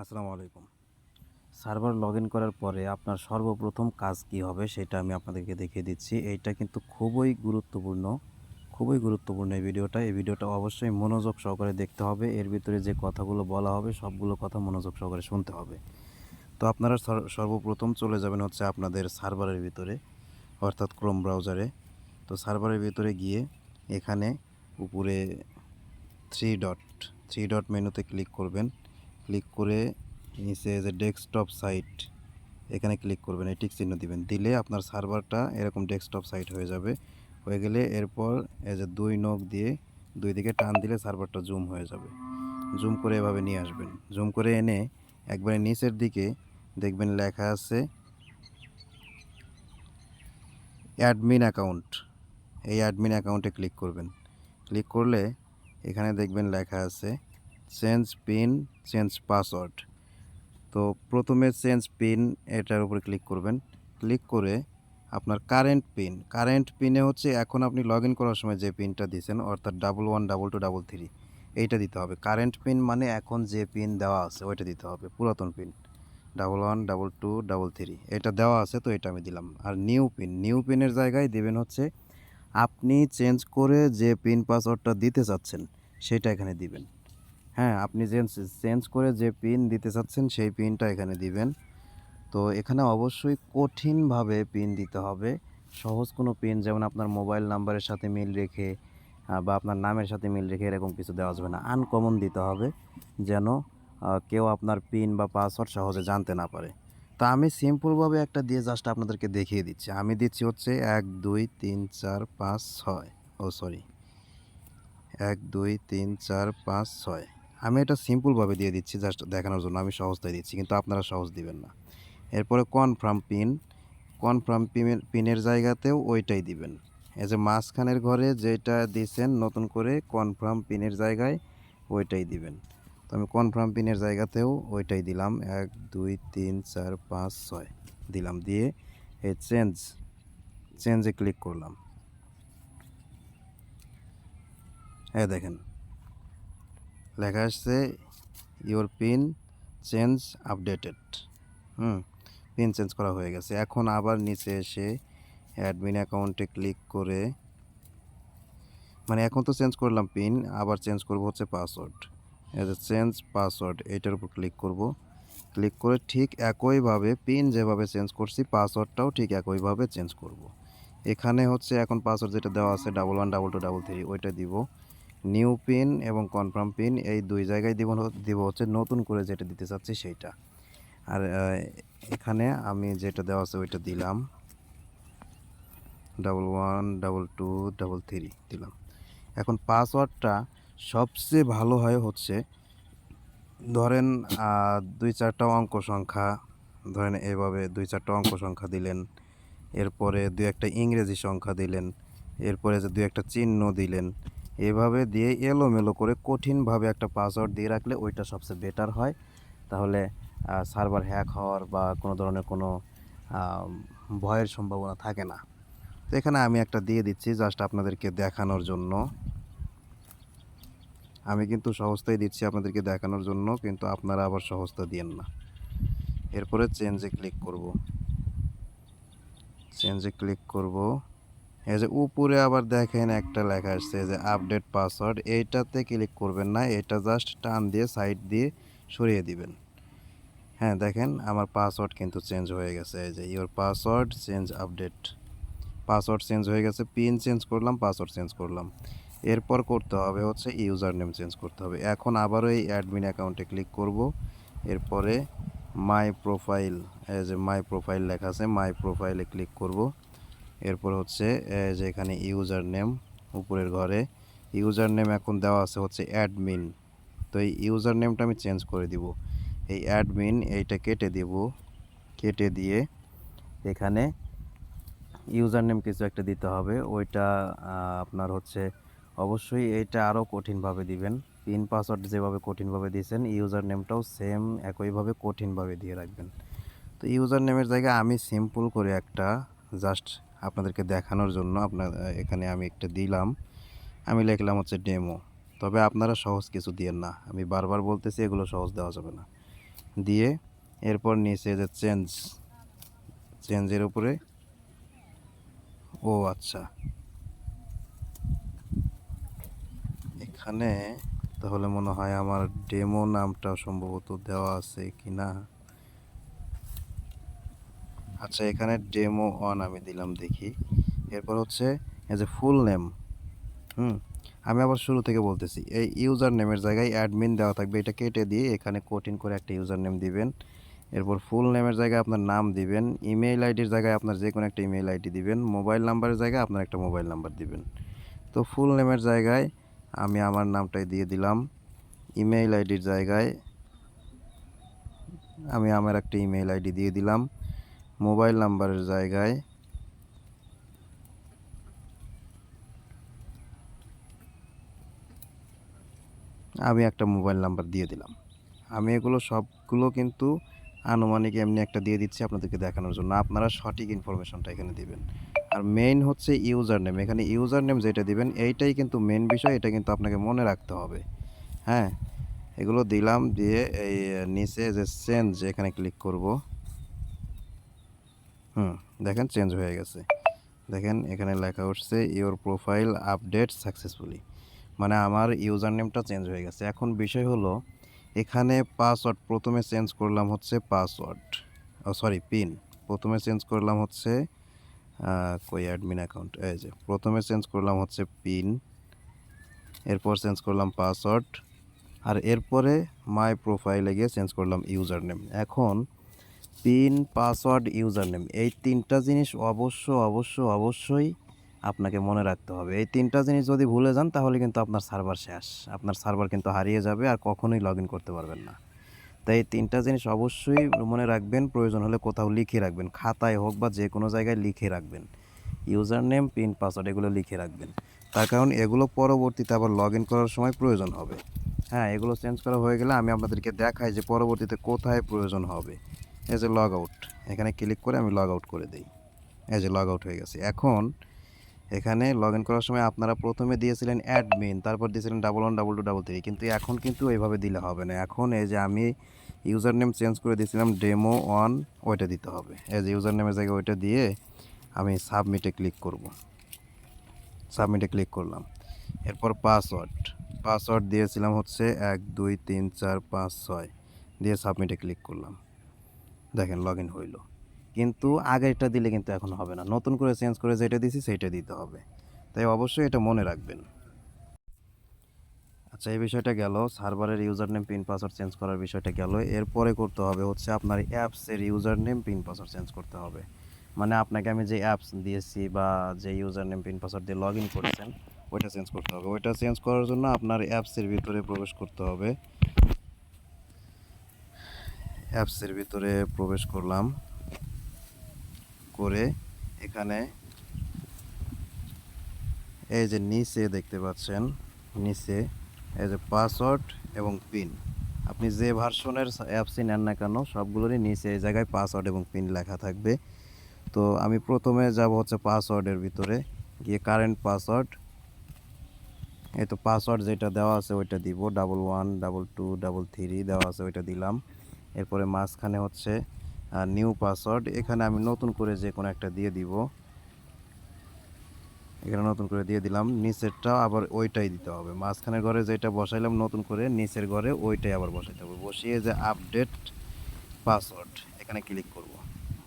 আসসালামু আলাইকুম। Server log করার পরে আপনার সর্বপ্রথম কাজ কি হবে সেটা আমি আপনাদেরকে দেখিয়ে দিচ্ছি। এইটা কিন্তু খুবই গুরুত্বপূর্ণ খুবই গুরুত্বপূর্ণ এই ভিডিওটা। এই ভিডিওটা অবশ্যই মনোযোগ সহকারে দেখতে হবে। এর ভিতরে যে কথাগুলো বলা হবে সবগুলো কথা মনোযোগ সহকারে শুনতে হবে। তো আপনারা সর- সর্বপ্রথম চলে যাবেন হচ্ছে আপনাদের সার্ভারের ভিতরে, অর্থাৎ ক্রোম ব্রাউজারে। তো সার্ভারের ভিতরে গিয়ে এখানে উপরে থ্রি ডট থ্রি ডট মেনুতে ক্লিক করবেন। ক্লিক করে নিচে যে ডেস্কটপ সাইট এখানে ক্লিক করবেন, এই টিক চিহ্ন দিবেন। দিলে আপনার সার্ভারটা এরকম ডেস্কটপ সাইট হয়ে যাবে। হয়ে গেলে এরপর এই যে দুই নখ দিয়ে দুই দিকে টান দিলে সার্ভারটা জুম হয়ে যাবে। জুম করে এভাবে নিয়ে আসবেন। জুম করে এনে একবারে নিচের দিকে দেখবেন লেখা আছে, অ্যাডমিন অ্যাকাউন্ট। এই অ্যাডমিন অ্যাকাউন্টে ক্লিক করবেন। ক্লিক করলে এখানে দেখবেন লেখা আছে চেঞ্জ পিন চেঞ্জ পাসওয়ার্ড তো প্রথমে চেঞ্জ পিন এটার উপরে ক্লিক করবেন। ক্লিক করে আপনার কারেন্ট পিন কারেন্ট পিনে হচ্ছে এখন আপনি লগ করার সময় যে পিনটা দিয়েছেন, অর্থাৎ double one double two double three এইটা দিতে হবে। কারেন্ট পিন মানে এখন যে পিন দেওয়া আছে, ওইটা দিতে হবে, পুরাতন pin double one double two double three এটা দেওয়া আছে তো এটা আমি দিলাম। আর নিউ পিন নিউ পিনের জায়গায় দেবেন হচ্ছে আপনি চেঞ্জ করে যে পিন পাসওয়ার্ডটা দিতে চাচ্ছেন, সেটা এখানে দিবেন। হ্যাঁ আপনি যে চেঞ্জ করে যে পিন দিতে চাচ্ছেন সেই পিনটা এখানে দিবেন। তো এখানে অবশ্যই কঠিনভাবে পিন দিতে হবে। সহজ কোনো পিন যেমন আপনার মোবাইল নাম্বারের সাথে মিল রেখে বা আপনার নামের সাথে মিল রেখে এরকম কিছু দেওয়া যাবে না। আনকমন দিতে হবে যেন কেউ আপনার পিন বা পাসওয়ার্ড সহজে জানতে না পারে। তো আমি সিম্পলভাবে একটা দিয়ে জাস্ট আপনাদেরকে দেখিয়ে দিচ্ছি। আমি দিচ্ছি হচ্ছে এক, দুই, তিন, চার, পাঁচ, ছয়। ও সরি এক, দুই, তিন, চার, পাঁচ, ছয়। আমি এটা সিম্পলভাবে দিয়ে দিচ্ছি জাস্ট দেখানোর জন্য। আমি সহজটাই দিচ্ছি, কিন্তু আপনারা সহজ দিবেন না। এরপরে কনফার্ম পিন কনফার্ম পিনের পিনের জায়গাতেও ওইটাই দিবেন। এই যে মাঝখানের ঘরে যেটা দিয়েছেন নতুন করে কনফার্ম পিনের জায়গায় ওইটাই দিবেন। তো আমি কনফার্ম পিনের জায়গাতেও ওইটাই দিলাম। এক, দুই, তিন, চার, পাঁচ, ছয় দিলাম। দিয়ে এই চেঞ্জ চেঞ্জে ক্লিক করলাম। হ্যাঁ দেখেন। লেখা আসছে your pin change updated hmm pin change করা হয়ে গেছে। এখন আবার নিচে এসে অ্যাডমিন অ্যাকাউন্টে ক্লিক করে মানে এখন তো চেঞ্জ করলাম পিন আবার চেঞ্জ করব হচ্ছে password as a change password এইটার উপর ক্লিক করব। ক্লিক করে ঠিক একইভাবে পিন যেভাবে চেঞ্জ করছি পাসওয়ার্ডটাও ঠিক একইভাবে চেঞ্জ করব। এখানে হচ্ছে এখন পাসওয়ার্ড যেটা দেওয়া আছে double one double two double three ওইটা দিব। নিউ পিন এবং কনফার্ম পিন, এই দুই জায়গায় দিব দিব হচ্ছে নতুন করে যেটা দিতে চাচ্ছি সেইটা। আর এখানে আমি যেটা দেওয়া আছে ওইটা দিলাম। Double one, double two, double three দিলাম। এখন পাসওয়ার্ডটা সবচেয়ে ভালো হয় হচ্ছে, ধরেন দুই চারটা অঙ্ক সংখ্যা, ধরেন এভাবে দুই চারটা অঙ্ক সংখ্যা দিলেন, এরপরে দুই একটা ইংরেজি সংখ্যা দিলেন, এরপরে যে দুই একটা চিহ্ন দিলেন এভাবে দিয়ে এলোমেলো করে কঠিনভাবে একটা পাসওয়ার্ড দিয়ে রাখলে ওইটা সবচেয়ে বেটার হয়। তাহলে সার্ভার হ্যাক হওয়ার বা কোনো ধরনের কোনো ভয়ের সম্ভাবনা থাকে না। তো এখানে আমি একটা দিয়ে দিচ্ছি জাস্ট আপনাদেরকে দেখানোর জন্য। আমি কিন্তু সহজতাই দিচ্ছি আপনাদেরকে দেখানোর জন্য, কিন্তু আপনারা আবার সহজতা দিয়েন না। এরপরে চেঞ্জে ক্লিক করব। চেঞ্জে ক্লিক করব। এই যে উপরে আবার দেখেন একটা লেখা আসছে যে আপডেট পাসওয়ার্ড, এইটাতে ক্লিক করবেন না, এটা জাস্ট টান দিয়ে সাইড দিয়ে সরিয়ে দিবেন। হ্যাঁ দেখেন আমার পাসওয়ার্ড কিন্তু চেঞ্জ হয়ে গেছে, এই যে your password change update. Password change হয়ে গেছে, পিন চেঞ্জ করলাম, পাসওয়ার্ড চেঞ্জ করলাম। এরপর করতে হবে হচ্ছে ইউজার নেম চেঞ্জ করতে হবে। এখন আবারও এই অ্যাডমিন অ্যাকাউন্টে ক্লিক করব। এরপরে মাই প্রোফাইল, এই যে মাই প্রোফাইল লেখা আছে, মাই প্রোফাইলে ক্লিক করব। এরপর হচ্ছে যে এখানে ইউজার নেম উপরের ঘরে। ইউজার নেম এখন দেওয়া আছে হচ্ছে অ্যাডমিন। তো এই ইউজার নেমটা আমি চেঞ্জ করে দিব। এই অ্যাডমিন এইটা কেটে দেব। কেটে দিয়ে এখানে ইউজার নেম কিছু একটা দিতে হবে। ওইটা আপনার হচ্ছে অবশ্যই এইটা আরও কঠিনভাবে দিবেন। পিন পাসওয়ার্ড যেভাবে কঠিনভাবে দিয়েছেন ইউজার নেমটাও সেম একইভাবে কঠিনভাবে দিয়ে রাখবেন। তো ইউজার নেমের জায়গায় আমি সিম্পল করে একটা জাস্ট আপনাদেরকে দেখানোর জন্য আপনার এখানে আমি একটা দিলাম। আমি লিখলাম হচ্ছে ডেমো তবে আপনারা সহজ কিছু দিয়েন না। আমি বারবার বলতেছি, এগুলো সহজ দেওয়া যাবে না। দিয়ে এরপর নিচে যে চেঞ্জ চেঞ্জের উপরে, ও আচ্ছা। এখানে তাহলে মনে হয় আমার ডেমো নামটা সম্ভবত দেওয়া আছে কি না আচ্ছা এখানে ডেমো অন আমি দিলাম দেখি। এরপর হচ্ছে এই এ ফুল নেম হুম? আমি আবার শুরু থেকে বলতেছি, এই ইউজার নেমের জায়গায় অ্যাডমিন দেওয়া থাকবে, এটা কেটে দিয়ে এখানে কঠিন করে একটা ইউজার নেম দিবেন। এরপর ফুল নেমের জায়গায় আপনার নাম দিবেন ইমেইল আইডির জায়গায় আপনার যে কোনো একটা ইমেইল আইডি দিবেন মোবাইল নাম্বারের জায়গায় আপনার একটা মোবাইল নাম্বার দিবেন। তো ফুল নেমের জায়গায় আমি আমার নামটাই দিয়ে দিলাম ইমেইল আইডির জায়গায় আমি আমার একটা ইমেইল আইডি দিয়ে দিলাম। মোবাইল নাম্বারের জায়গায়। আমি একটা মোবাইল নাম্বার দিয়ে দিলাম। আমি এগুলো সবগুলো কিন্তু আনুমানিক এমনি একটা দিয়ে দিচ্ছি আপনাদেরকে দেখানোর জন্য। আপনারা সঠিক ইনফরমেশনটা এখানে দিবেন। আর মেইন হচ্ছে ইউজার নেম এখানে ইউজার নেম যেটা দিবেন, এইটাই কিন্তু মেইন বিষয়। এটা কিন্তু আপনাকে মনে রাখতে হবে। হ্যাঁ? এগুলো দিলাম দিয়ে এই নিচে যে চেঞ্জ এখানে ক্লিক করব। হুম, দেখেন চেঞ্জ হয়ে গেছে। দেখেন এখানে লেখা উঠছে ইওর প্রোফাইল আপডেট সাকসেসফুলি মানে আমার ইউজার নেমটা চেঞ্জ হয়ে গেছে। এখন বিষয় হলো, এখানে পাসওয়ার্ড প্রথমে চেঞ্জ করলাম হচ্ছে পাসওয়ার্ড সরি পিন প্রথমে চেঞ্জ করলাম হচ্ছে কই অ্যাডমিন অ্যাকাউন্ট এই যে, প্রথমে চেঞ্জ করলাম হচ্ছে পিন এরপর চেঞ্জ করলাম পাসওয়ার্ড আর এরপরে মাই প্রোফাইলে গিয়ে চেঞ্জ করলাম ইউজার নেম এখন পিন, পাসওয়ার্ড ইউজার নেম এই তিনটা জিনিস অবশ্য অবশ্য, অবশ্যই আপনাকে মনে রাখতে হবে। এই তিনটা জিনিস যদি ভুলে যান, তাহলে কিন্তু আপনার সার্ভার শেষ। আপনার সার্ভার কিন্তু হারিয়ে যাবে আর কখনোই লগ করতে পারবেন না। তাই তিনটা জিনিস অবশ্যই মনে রাখবেন। প্রয়োজন হলে কোথাও লিখে রাখবেন। খাতায় হোক বা যে কোনো জায়গায় লিখে রাখবেন। ইউজার নেম পিন, পাসওয়ার্ড, এগুলো লিখে রাখবেন। তার কারণ এগুলো পরবর্তীতে আবার লগ করার সময় প্রয়োজন হবে। হ্যাঁ এগুলো চেঞ্জ করা হয়ে গেলে আমি আপনাদেরকে দেখাই যে পরবর্তীতে কোথায় প্রয়োজন হবে। এই এ লগ আউট এখানে ক্লিক করে আমি লগ আউট করে দিই এই এ লগ আউট হয়ে গেছে। এখন এখানে লগ ইন করার সময় আপনারা প্রথমে দিয়েছিলেন অ্যাডমিন তারপর দিয়েছিলেন double one double two double three কিন্তু এখন কিন্তু এইভাবে দিলে হবে না। এখন এই যে আমি ইউজার নেম চেঞ্জ করে দিয়েছিলাম ডেমো ওয়ান ওইটা দিতে হবে। যে ইউজার নেমের জায়গায় ওইটা দিয়ে আমি সাবমিটে ক্লিক করব। সাবমিটে ক্লিক করলাম। এরপর পাসওয়ার্ড পাসওয়ার্ড দিয়েছিলাম হচ্ছে এক, দুই, তিন, চার, পাঁচ, ছয়, দিয়ে সাবমিটে ক্লিক করলাম। দেখেন লগ ইন হইল। কিন্তু আগেরটা দিলে কিন্তু এখন হবে না। নতুন করে চেঞ্জ করে যেটা দিছি সেইটা দিতে হবে। তাই অবশ্যই এটা মনে রাখবেন। আচ্ছা এই বিষয়টা গেল। সার্ভারের user name pin password change করার বিষয়টা গেল। এরপরে করতে হবে হচ্ছে আপনার অ্যাপসের user name pin password change করতে হবে। মানে আপনাকে আমি যে অ্যাপস দিয়েছি বা যে ইউজার নেম পিন পাসওয়ার্ড দিয়ে লগ ইন করেছেন, ওইটা চেঞ্জ করতে হবে। ওইটা চেঞ্জ করার জন্য আপনার অ্যাপসের ভিতরে প্রবেশ করতে হবে। অ্যাপসের ভিতরে প্রবেশ করলাম। করে এখানে এই যে নিচে দেখতে পাচ্ছেন, নিচে এই যে পাসওয়ার্ড এবং পিন। আপনি যে ভার্সনের অ্যাপসই নেন না কেন, সবগুলোরই নিচে এই জায়গায় পাসওয়ার্ড এবং পিন লেখা থাকবে। তো আমি প্রথমে যাব হচ্ছে পাসওয়ার্ডের ভিতরে, গিয়ে কারেন্ট পাসওয়ার্ড, এই তো পাসওয়ার্ড যেটা দেওয়া আছে ওইটা দিব, double one, double two, double three দেওয়া আছে ওইটা দিলাম। এরপরে মাঝখানে হচ্ছে নিউ পাসওয়ার্ড এখানে আমি নতুন করে যে কোনো একটা দিয়ে দিব। এখানে নতুন করে দিয়ে দিলাম, নিচেরটা আবার ওইটাই দিতে হবে। মাঝখানের ঘরে যেটা বসাইলাম নতুন করে, নিচের ঘরে ওইটাই আবার বসাইতে হবে। বসিয়ে যে আপডেট পাসওয়ার্ড এখানে ক্লিক করব।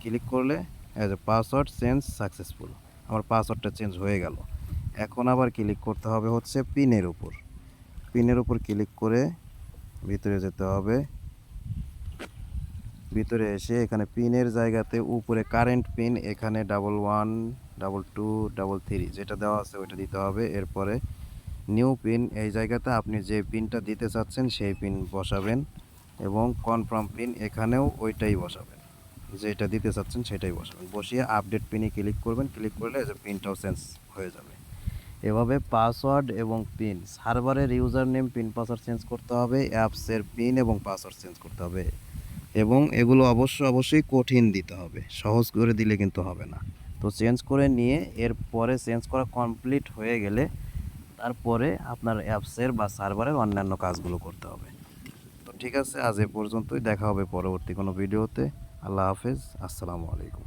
ক্লিক করলে এ পাসওয়ার্ড চেঞ্জ সাকসেসফুল আমার পাসওয়ার্ডটা চেঞ্জ হয়ে গেল। এখন আবার ক্লিক করতে হবে হচ্ছে পিনের উপর। পিনের উপর ক্লিক করে ভিতরে যেতে হবে। ভিতরে এসে এখানে পিনের জায়গাতে উপরে কারেন্ট পিন এখানে double one double two double three যেটা দেওয়া আছে ওইটা দিতে হবে। এরপরে নিউ পিন এই জায়গাতে আপনি যে পিনটা দিতে চাচ্ছেন সেই পিন বসাবেন এবং কনফার্ম পিন এখানেও ওইটাই বসাবেন। যেটা দিতে চাচ্ছেন সেটাই বসাবেন। বসিয়ে আপডেট পিনে ক্লিক করবেন। ক্লিক করলে যে পিনটাও চেঞ্জ হয়ে যাবে। এভাবে পাসওয়ার্ড এবং পিন সার্ভারের user name pin password change করতে হবে অ্যাপসের পিন এবং পাসওয়ার্ড চেঞ্জ করতে হবে। এবং এগুলো অবশ্য অবশ্যই কঠিন দিতে হবে। সহজ করে দিলে কিন্তু হবে না। তো চেঞ্জ করে নিয়ে এরপরে চেঞ্জ করা কমপ্লিট হয়ে গেলে তারপরে আপনার অ্যাপসের বা সার্ভারের অন্যান্য কাজগুলো করতে হবে। তো ঠিক আছে, আজ এ পর্যন্তই। দেখা হবে পরবর্তী কোনো ভিডিওতে। আল্লাহ হাফেজ। আসসালামু আলাইকুম।